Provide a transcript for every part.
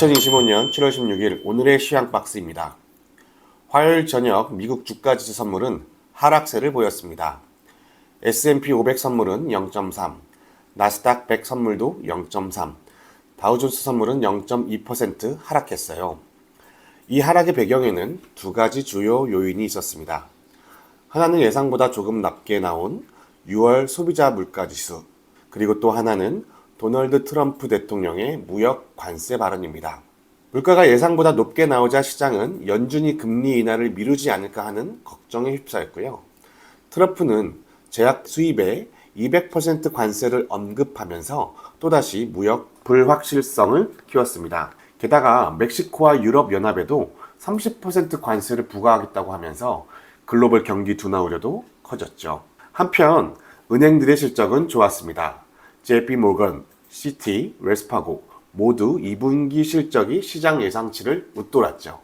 2025년 7월 16일 오늘의 시황 박스입니다. 화요일 저녁 미국 주가 지수 선물은 하락세를 보였습니다. S&P 500 선물은 0.3, 나스닥 100 선물도 0.3, 다우존스 선물은 0.2% 하락했어요. 이 하락의 배경에는 두 가지 주요 요인이 있었습니다. 하나는 예상보다 조금 낮게 나온 6월 소비자 물가 지수, 그리고 또 하나는 도널드 트럼프 대통령의 무역 관세 발언입니다. 물가가 예상보다 높게 나오자 시장은 연준이 금리 인하를 미루지 않을까 하는 걱정에 휩싸였고요. 트럼프는 제약 수입에 200% 관세를 언급하면서 또다시 무역 불확실성을 키웠습니다. 게다가 멕시코와 유럽 연합에도 30% 관세를 부과하겠다고 하면서 글로벌 경기 둔화 우려도 커졌죠. 한편 은행들의 실적은 좋았습니다. JP 모건, 시티, 웰스파고 모두 2분기 실적이 시장 예상치를 웃돌았죠.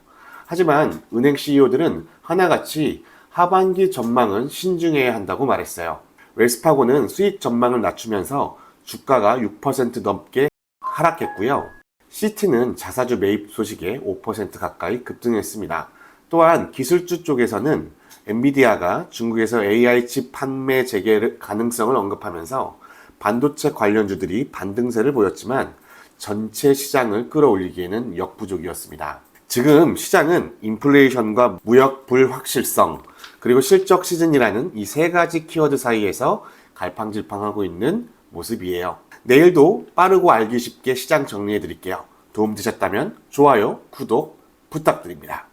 하지만 은행 CEO들은 하나같이 하반기 전망은 신중해야 한다고 말했어요. 웰스파고는 수익 전망을 낮추면서 주가가 6% 넘게 하락했고요. 시티는 자사주 매입 소식에 5% 가까이 급등했습니다. 또한 기술주 쪽에서는 엔비디아가 중국에서 AI 칩 판매 재개 가능성을 언급하면서 반도체 관련주들이 반등세를 보였지만 전체 시장을 끌어올리기에는 역부족이었습니다. 지금 시장은 인플레이션과 무역 불확실성, 그리고 실적 시즌이라는 이 세 가지 키워드 사이에서 갈팡질팡하고 있는 모습이에요. 내일도 빠르고 알기 쉽게 시장 정리해 드릴게요. 도움 되셨다면 좋아요, 구독 부탁드립니다.